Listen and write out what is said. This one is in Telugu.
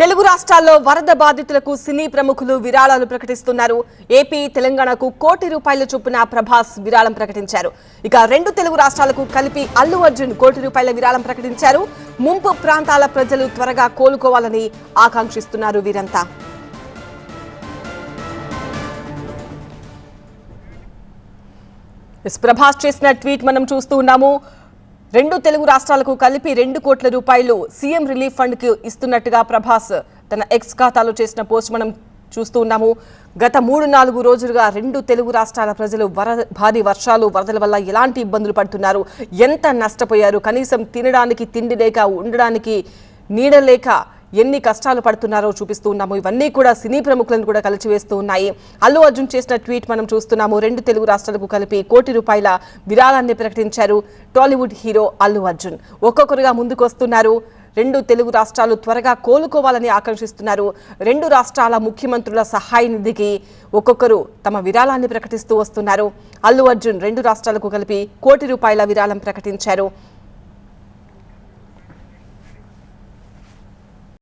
తెలుగు రాష్ట్రాల్లో వరద బాధితులకు సినీ ప్రముఖులు విరాళాలు ప్రకటిస్తున్నారు. ఏపీ తెలంగాణకు కోటి రూపాయల చొప్పున ప్రభాస్ విరాళం ప్రకటించారు. ఇక రెండు తెలుగు రాష్ట్రాలకు కలిపి అల్లు అర్జున్ కోటి రూపాయల విరాళం ప్రకటించారు. ముంపు ప్రాంతాల ప్రజలు త్వరగా కోలుకోవాలని ఆకాంక్షిస్తున్నారు వీరంతా. ఎస్ ప్రభాస్ చేసిన ట్వీట్ మనం చూస్తూ ఉన్నాము. రెండు తెలుగు రాష్ట్రాలకు కలిపి రెండు కోట్ల రూపాయలు సీఎం రిలీఫ్ ఫండ్కి ఇస్తున్నట్టుగా ప్రభాస్ తన ఎక్స్ ఖాతాలో చేసిన పోస్ట్ మనం చూస్తూ ఉన్నాము. గత మూడు నాలుగు రోజులుగా రెండు తెలుగు రాష్ట్రాల ప్రజలు వర భారీ వర్షాలు వరదల వల్ల ఎలాంటి ఇబ్బందులు పడుతున్నారు? ఎంత నష్టపోయారు? కనీసం తినడానికి తిండి లేక ఉండడానికి నీడ లేక ఎన్ని కష్టాలు పడుతున్నారో చూపిస్తూ ఉన్నాము. ఇవన్నీ కూడా సినీ ప్రముఖులను కూడా కలిచివేస్తూ ఉన్నాయి. అల్లు అర్జున్ చేసిన ట్వీట్ మనం చూస్తున్నాము. రెండు తెలుగు రాష్ట్రాలకు కలిపి కోటి రూపాయల విరాళాన్ని ప్రకటించారు టాలీవుడ్ హీరో అల్లు అర్జున్. ఒక్కొక్కరుగా ముందుకు వస్తున్నారు రెండు తెలుగు రాష్ట్రాలు త్వరగా కోలుకోవాలని ఆకాంక్షిస్తున్నారు. రెండు రాష్ట్రాల ముఖ్యమంత్రుల సహాయ నిధికి ఒక్కొక్కరు తమ విరాళాన్ని ప్రకటిస్తూ వస్తున్నారు. అల్లు అర్జున్ రెండు రాష్ట్రాలకు కలిపి కోటి రూపాయల విరాళం ప్రకటించారు.